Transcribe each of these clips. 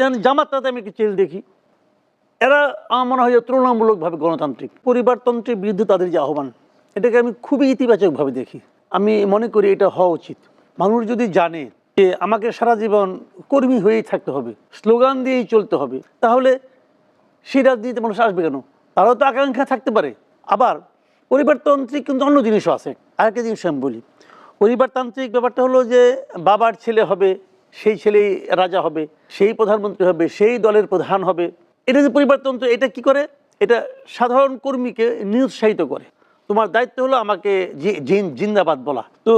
যেন জামাতটাতে আমি একটু চেল দেখি। এরা আমার মনে হয় তুলনামূলকভাবে গণতান্ত্রিক। পরিবারতন্ত্রের বিরুদ্ধে তাদের যে আহ্বান, এটাকে আমি খুবই ইতিবাচকভাবে দেখি। আমি মনে করি এটা হওয়া উচিত। মানুষ যদি জানে যে আমাকে সারা জীবন কর্মী হয়েই থাকতে হবে, স্লোগান দিয়েই চলতে হবে, তাহলে সেই রাজনীতিতে মানুষ আসবে কেন? তারাও তো আকাঙ্ক্ষা থাকতে পারে। আবার পরিবারতান্ত্রিক কিন্তু অন্য জিনিসও আছে। আরেকটা জিনিস আমি বলি। পরিবারতান্ত্রিক ব্যাপারটা হলো যে বাবার ছেলে হবে সেই ছেলেই রাজা হবে, সেই প্রধানমন্ত্রী হবে, সেই দলের প্রধান হবে। এটা যে পরিবারতন্ত্র, এটা কি করে? এটা সাধারণ কর্মীকে নিরুৎসাহিত করে। তোমার দায়িত্ব হলো আমাকে জিন্দাবাদ বলা। তো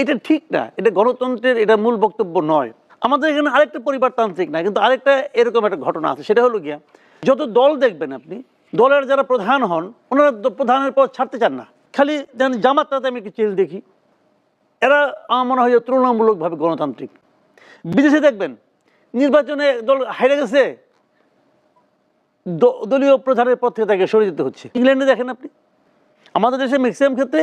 এটা ঠিক না, এটা গণতন্ত্রের, এটা মূল বক্তব্য নয়। আমাদের এখানে আরেকটা পরিবারতান্ত্রিক না, কিন্তু আরেকটা এরকম একটা ঘটনা আছে, সেটা হলো গিয়া, যত দল দেখবেন আপনি, দলের যারা প্রধান হন, ওনারা প্রধানের পদ ছাড়তে চান না। খালি যেন জামাতটাতে আমি একটু চেল দেখি। এরা আমার মনে হয় তুলনামূলকভাবে গণতান্ত্রিক। বিদেশে দেখবেন নির্বাচনে দল হাইরে গেছে। দলীয় প্রধানের পদ থেকে তাকে সরে যেতে হচ্ছে। ইংল্যান্ডে দেখেন আপনি। আমাদের দেশে ম্যাক্সিমাম ক্ষেত্রে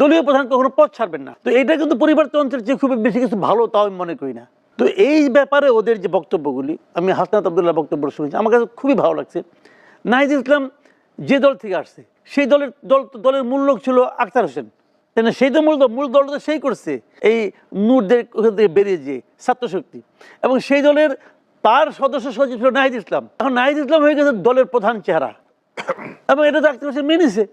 দলীয় প্রধান কখনো পথ ছাড়বেন না। তো এটা কিন্তু পরিবারতন্ত্রের যে খুব বেশি কিছু ভালো, তাও আমি মনে করি না। তো এই ব্যাপারে ওদের যে বক্তব্যগুলি, আমি হাসনাত আবদুল্লাহ বক্তব্য শুনেছি, আমার কাছে খুবই ভালো লাগছে। নাহিদ ইসলাম যে দল থেকে আসছে, সেই দলের দল দলের মূল লোক ছিল আখতার হোসেন। তাই সেই তো মূল দল, মূল দলটা সেই করছে। এই নূরদের ওখান থেকে বেরিয়ে যে ছাত্রশক্তি। এবং সেই দলের তার সদস্য সচিব ছিল নাহিদ ইসলাম। এখন নাহিদ ইসলাম হয়ে গেছে দলের প্রধান চেহারা। এবং এটা আখতার মেনেছে।